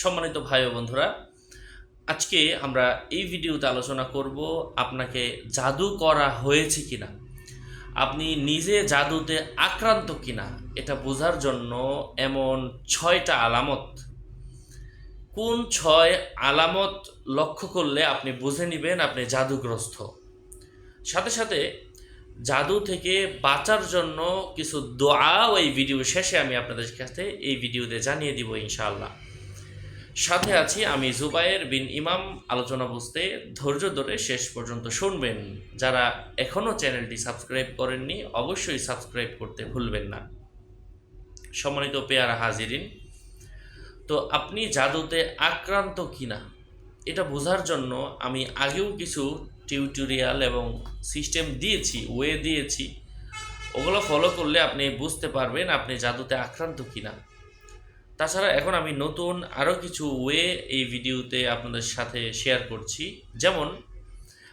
সম্মানিত ভাই ও বন্ধুরা, আজকে আমরা এই ভিডিওতে আলোচনা করব আপনাকে জাদু করা হয়েছে কিনা, আপনি নিজে জাদুতে আক্রান্ত কিনা, এটা বোঝার জন্য এমন ছয়টা আলামত। কোন ছয় আলামত লক্ষ্য করলে আপনি বুঝে নেবেন আপনি জাদুগ্রস্ত? সাথে সাথে জাদু থেকে বাঁচার জন্য কিছু দোয়াও এই ভিডিও শেষে আমি আপনাদের কাছে এই ভিডিওতে জানিয়ে দিব ইনশাআল্লাহ। সাথে আছি আমি জুবায়ের বিন ইমাম। আলোচনা বুঝতে ধৈর্য ধরে শেষ পর্যন্ত শুনবেন। যারা এখনও চ্যানেলটি সাবস্ক্রাইব করেননি, অবশ্যই সাবস্ক্রাইব করতে ভুলবেন না। সম্মানিত পেয়ারা হাজিরিন, তো আপনি জাদুতে আক্রান্ত কিনা? এটা বোঝার জন্য আমি আগেও কিছু টিউটোরিয়াল এবং সিস্টেম দিয়েছি, ওয়ে দিয়েছি। ওগুলো ফলো করলে আপনি বুঝতে পারবেন আপনি জাদুতে আক্রান্ত কিনা। তাছাড়া এখন আমি নতুন আরও কিছু ওয়ে এই ভিডিওতে আপনাদের সাথে শেয়ার করছি। যেমন,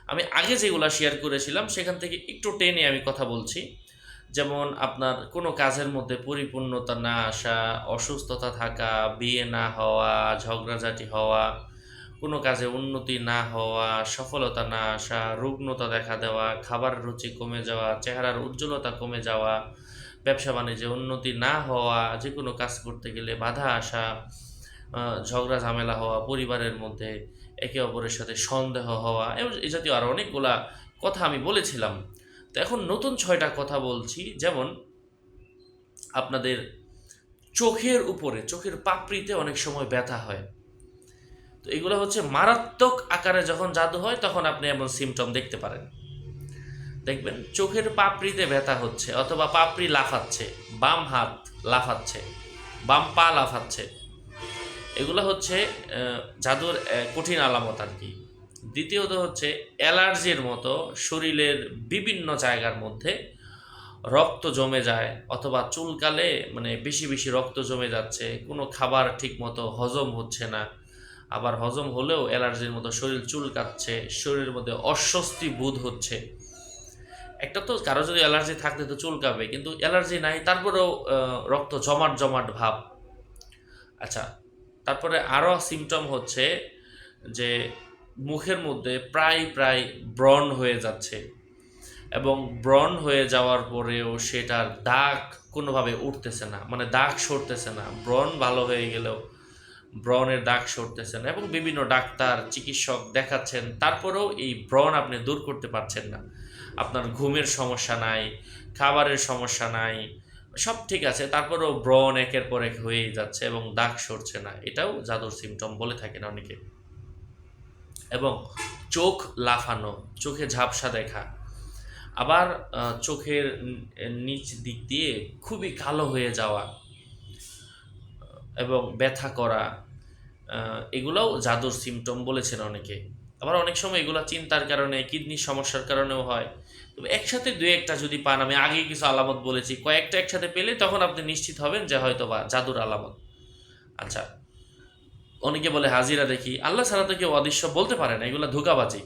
আমি আগে যেগুলো শেয়ার করেছিলাম, সেখান থেকে একটু টেনে আমি কথা বলছি। যেমন, আপনার কোনো কাজের মধ্যে পরিপূর্ণতা না আসা, অসুস্থতা থাকা, বিয়ে না হওয়া, ঝগড়াঝাটি হওয়া, কোনো কাজে উন্নতি না হওয়া, সফলতা না আসা রুগ্নতা দেখা দেওয়া খাবার রুচি কমে যাওয়া, চেহারার উজ্জ্বলতা কমে যাওয়া ব্যবসা বাণিজ্যে উন্নতি না হওয়া যে কোনো কাজ করতে গেলে বাধা আসা ঝগড়া ঝামেলা হওয়া, পরিবারের মধ্যে একে অপরের সাথে সন্দেহ হওয়া, এবং এই জাতীয় আরও অনেকগুলা কথা আমি বলেছিলাম। তো এখন নতুন ছয়টা কথা বলছি, যেমন আপনাদের চোখের উপরে, চোখের পাপড়িতে অনেক সময় ব্যথা হয়। তো এগুলো হচ্ছে মারাত্মক আকারে যখন জাদু হয়, তখন আপনি এমন সিমটম দেখতে পারেন। দেখবেন, চোখের পাপড়িতে ব্যথা হচ্ছে অথবা পাপড়ি লাফাচ্ছে, বাম হাত লাফাচ্ছে, বাম পা লাফাচ্ছে। এগুলো হচ্ছে জাদুর কঠিন আলামত আর কি। দ্বিতীয়ত হচ্ছে, অ্যালার্জির মতো শরীরের বিভিন্ন জায়গার মধ্যে রক্ত জমে যায় অথবা চুলকালে মানে বেশি বেশি রক্ত জমে যাচ্ছে, কোনো খাবার ঠিক মতো হজম হচ্ছে না, আবার হজম হলেও অ্যালার্জির মতো শরীর চুলকাচ্ছে, শরীরের মধ্যে অস্বস্তি বোধ হচ্ছে। একটা তো কারও যদি অ্যালার্জি থাকতে তো চুলকাবে, কিন্তু অ্যালার্জি নাই, তারপরেও রক্ত জমাট জমাট ভাব। আচ্ছা তারপরে আরও সিমটম হচ্ছে যে মুখের মধ্যে প্রায় প্রায় ব্রণ হয়ে যাচ্ছে এবং ব্রণ হয়ে যাওয়ার পরেও সেটার দাগ কোনোভাবে উঠতেছে না মানে দাগ সরতেছে না। ব্রণ ভালো হয়ে গেলেও ব্রণের দাগ সরতেছে না এবং বিভিন্ন ডাক্তার, চিকিৎসক দেখাচ্ছেন, তারপরেও এই ব্রণ আপনি দূর করতে পারছেন না। আপনার ঘুমের সমস্যা নাই, খাবারের সমস্যা নাই, সব ঠিক আছে। তারপরেও ব্রণ একের পর এক হয়েই যাচ্ছে এবং দাগ সরছে না। এটাও জাদুর সিমটম বলে থাকেন অনেকে। এবং চোখ লাফানো, চোখে ঝাপসা দেখা, আবার চোখের নিচ দিক দিয়ে খুবই কালো হয়ে যাওয়া, এবং ব্যথা করা এগুলোও জাদুর সিমটম বলেছেন অনেকে। আবার অনেক সময় এগুলো চিন্তার কারণে, কিডনির সমস্যার কারণেও হয়। তবে একসাথে দু একটা যদি পান, আমি আগে কিছু আলামত বলেছি, কয়েকটা একসাথে পেলে তখন আপনি নিশ্চিত হবেন যে হয়তো বা জাদুর আলামত। আচ্ছা অনেকে বলে, হাজিরা দেখি, আল্লাহ ছাড়া তো কেউ অদৃশ্য বলতে পারে না, এগুলো ধোকাবাজি।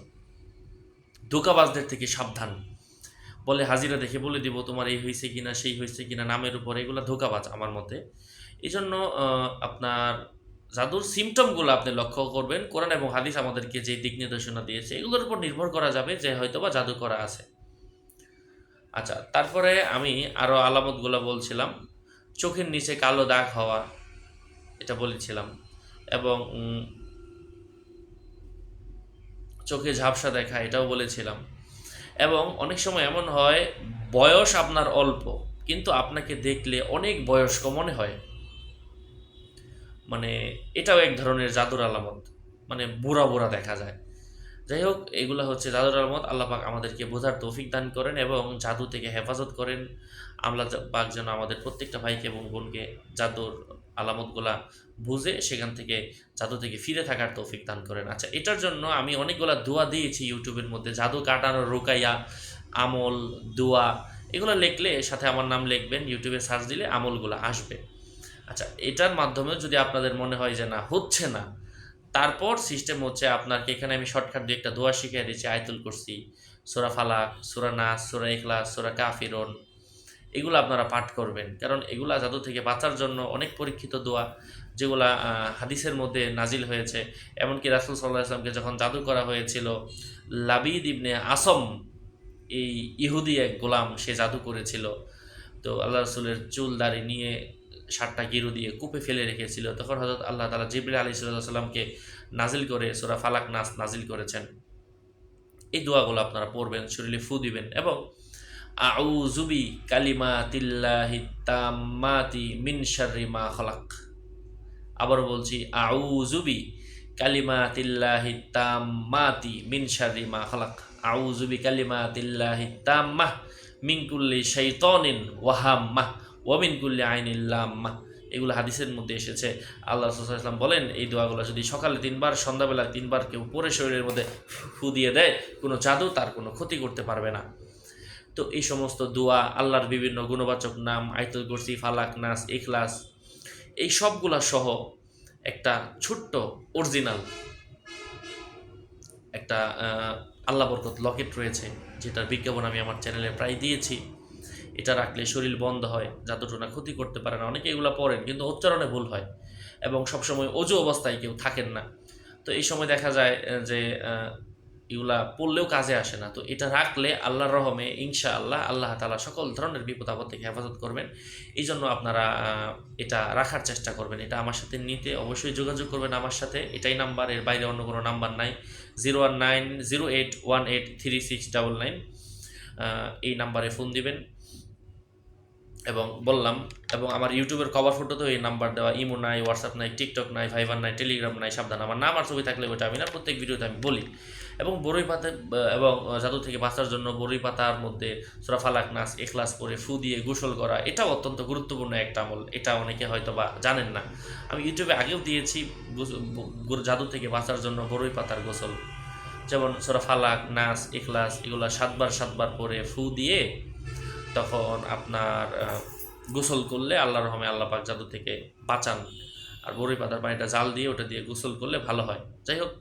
ধোকাবাজদের থেকে সাবধান। বলে, হাজিরা দেখে বলে দিব, তোমার এই হয়েছে কিনা, সেই হয়েছে কিনা, নামের উপর এগুলো ধোকাবাজ আমার মতে। এই জন্য আপনার জাদুর সিমটমগুলো আপনি লক্ষ্য করবেন। কোরআন এবং হাদিস আমাদেরকে যে দিক নির্দেশনা দিয়েছে, এগুলোর উপর নির্ভর করা যাবে যে হয়তো বা জাদু করা আছে। আচ্ছা তারপরে আমি আরও আলামতগুলো বলছিলাম। চোখের নিচে কালো দাগ হওয়া, এটা বলেছিলাম। এবং চোখে ঝাপসা দেখা, এটাও বলেছিলাম। এবং অনেক সময় এমন হয়, বয়স আপনার অল্প, কিন্তু আপনাকে দেখলে অনেক বয়স্ক মনে হয়। মানে এটাও এক ধরনের জাদুর আলামত। মানে বুড়া বুড়া দেখা যায়। যাই হোক এগুলো হচ্ছে জাদুর আলামত। আল্লাহ পাক আমাদেরকে বোঝার তৌফিক দান করেন এবং জাদু থেকে হেফাজত করেন। যা- পাক যেন আমাদের প্রত্যেকটা ভাইকে এবং বোনকে জাদুর আলামতগুলা বুঝে সেখান থেকে জাদু থেকে ফিরে থাকার তৌফিক দান করেন। আচ্ছা এটার জন্য আমি অনেকগুলা দোয়া দিয়েছি ইউটিউবের মধ্যে। জাদু কাটানো রোকাইয়া, আমল, দোয়া, এগুলো লিখলে সাথে আমার নাম লিখবেন। ইউটিউবে সার্চ দিলে আমলগুলো আসবে। আচ্ছা এটার মাধ্যমে যদি আপনাদের মনে হয় যে না, হচ্ছে না, তারপর সিস্টেম হচ্ছে আপনাকে এখানে আমি শর্টকাট দিয়ে একটা দোয়া শিখিয়ে দিচ্ছি, আয়তুল করছি সোরা ফালাক, সোরা নাস, সোরা ইখলাস, সোরা কাফিরন, এগুলো আপনারা পাঠ করবেন। কারণ এগুলা জাদু থেকে বাঁচার জন্য অনেক পরীক্ষিত দোয়া, যেগুলা হাদিসের মধ্যে নাজিল হয়েছে। এমনকি রাসুল সাল্লাহ আসলামকে যখন জাদু করা হয়েছিল, লাবিদ ইবনে আসম, এই ইহুদি এক গোলাম, সে জাদু করেছিল। তো আল্লাহ রসুলের চুল, দাড়ি নিয়ে সাতটা গিরু দিয়ে কূপে ফেলে রেখেছিল। তখন হজরত আল্লাহ তালা জিবরিল আলী সাল্লামকে নাজিল করে সোরা ফালাক নাস নাজিল করেছেন। এই দোয়াগুলো আপনারা পড়বেন, শরীরে ফু দিবেন এবং আউজুবি কালিমা তিল্লাহি তাম্মাতি মিন শাররি মা খলাক। আবারও বলছি আউজুবি কালিমা তিল্লাহি তাম্মাতি মিন শাররি মা খলাক। আউজুবি কালিমা তিল্লাহি তাম্মাহ মিন কুল্লি শাইতানিন ওয়াহাম্মাহ। ওয়া মিন কুল্লি আইনিল লাম্মাহ এগুলো হাদিসের মধ্যে এসেছে। আল্লাহ রসুলাম বলেন, এই দোয়াগুলো যদি সকালে তিনবার, সন্ধ্যাবেলা তিনবার কেউ পরে শরীরের মধ্যে ফু দিয়ে দেয়, কোনো জাদু তার কোনো ক্ষতি করতে পারবে না। তো এই সমস্ত দোয়া, আল্লাহর বিভিন্ন গুণবাচক নাম আইতুল কুরসি, ফালাক, নাস, ইখলাস, এই সবগুলা সহ একটা ছোট্ট অরিজিনাল একটা আল্লাহ বরকত লকেট রয়েছে, যেটার বিজ্ঞাপন আমি আমার চ্যানেলে প্রায় দিয়েছি। এটা রাখলে শরীর বন্ধ হয় জাদুটোনা ক্ষতি করতে পারে না, অনেকে এগুলো পড়েন, কিন্তু উচ্চারণে ভুল হয় এবং সবসময় অজু অবস্থায় কেউ থাকেন না। তো এই সময় দেখা যায় যে এগুলা পড়লেও কাজে আসে না। তো এটা রাখলে আল্লাহর রহমে ইনশা আল্লাহ আল্লাহ তালা সকল ধরনের বিপদ আপদ থেকে হেফাজত করবেন। এই জন্য আপনারা এটা রাখার চেষ্টা করবেন। এটা আমার সাথে নিতে অবশ্যই যোগাযোগ করবেন আমার সাথে। এটাই নাম্বার, এর বাইরে অন্য কোনো নাম্বার নাই। Zero one nine, zero eight, one eight, three six, double nine এই নাম্বারে ফোন দিবেন। এবং বললাম, এবং আমার ইউটিউবের কভার ফটোতেও এই নাম্বার দেওয়া, ইমো নাই হোয়াটসঅ্যাপ নাই টিকটক নাই ভাইবার নাই টেলিগ্রাম নাই, সাবধান। আমার নাম আর ছবি থাকলে ওটা আমি না, প্রত্যেক ভিডিওতে আমি বলি। এবং বড়ই পাতা এবং জাদু থেকে বাঁচার জন্য বড়ই পাতার মধ্যে সুরা ফালাক নাচ এখলাস করে ফু দিয়ে গোসল করা, এটাও অত্যন্ত গুরুত্বপূর্ণ একটা আমল। এটা অনেকে হয়তো বা জানেন না। আমি ইউটিউবে আগেও দিয়েছি জাদু থেকে বাঁচার জন্য বড়ই পাতার গোসল। যেমন সুরা ফালাক নাচ এখলাস, এগুলো সাতবার সাতবার পরে ফু দিয়ে তখন আপনার গোসল করলে আল্লাহর রহমে আল্লাহ পাক জাদু থেকে বাঁচান। আর বড়ই পাতার পানিটা জাল দিয়ে ওটা দিয়ে গোসল করলে ভালো হয়। যাই হোক,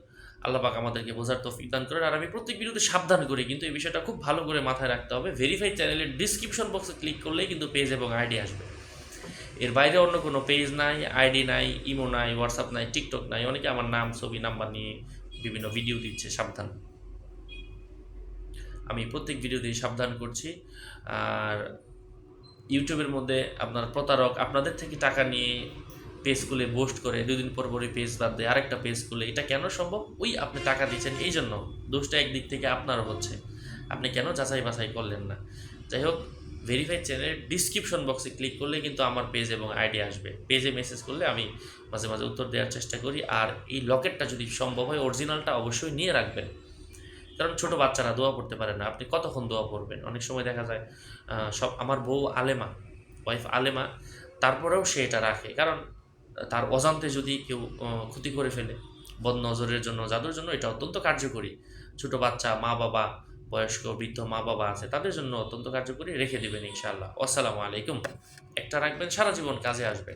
আল্লাহ পাক আমাদেরকে বোঝার তৌফিক দান করেন। আর আমি প্রত্যেক ভিডিওতে সাবধান করি, কিন্তু এই বিষয়টা খুব ভালো করে মাথায় রাখতে হবে। ভেরিফাইড চ্যানেলের ডিসক্রিপশন বক্সে ক্লিক করলেই কিন্তু পেজ এবং আইডি আসবে। এর বাইরে অন্য কোনো পেজ নাই আইডি নাই ইমো নাই হোয়াটসঅ্যাপ নাই টিকটক নাই, অনেকে আমার নাম, ছবি নাম্বার নিয়ে বিভিন্ন ভিডিও দিচ্ছে, সাবধান। আমি প্রত্যেক ভিডিওতেই সাবধান করছি। আর ইউটিউবের মধ্যে আপনার প্রতারক আপনাদের থেকে টাকা নিয়ে পেজ খুলে বোস্ট করে, দুদিন পর পরই পেজ বাদ দেয়, আরেকটা পেজ খুলে এটা কেন সম্ভব? ওই আপনি টাকা দিচ্ছেন এই জন্য দোষটা একদিক থেকে আপনারও হচ্ছে। আপনি কেন যাচাই বাছাই করলেন না? যাই হোক ভেরিফাই চ্যানেলের ডিসক্রিপশন বক্সে ক্লিক করলে কিন্তু আমার পেজ এবং আইডি আসবে। পেজে মেসেজ করলে আমি মাঝে মাঝে উত্তর দেওয়ার চেষ্টা করি। আর এই লকেটটা যদি সম্ভব হয় অরিজিনালটা অবশ্যই নিয়ে রাখবেন। কারণ ছোট বাচ্চারা দোয়া পড়তে পারে না। আপনি কতক্ষণ দোয়া পড়বেন? অনেক সময় দেখা যায় সব আমার বউ আলেমা ওয়াইফ আলেমা, তারপরেও সে এটা রাখে। কারণ তার অজান্তে যদি কেউ ক্ষতি করে ফেলে বদ নজরের জন্য জাদুর জন্য এটা অত্যন্ত কার্যকরী। ছোট বাচ্চা, মা বাবা, বয়স্ক, বৃদ্ধ মা বাবা আছে, তাদের জন্য অত্যন্ত কার্যকরী, রেখে দেবেন ইনশাআল্লাহ। আসসালামু আলাইকুম। একটা রাখবেন, সারা জীবন কাজে আসবে।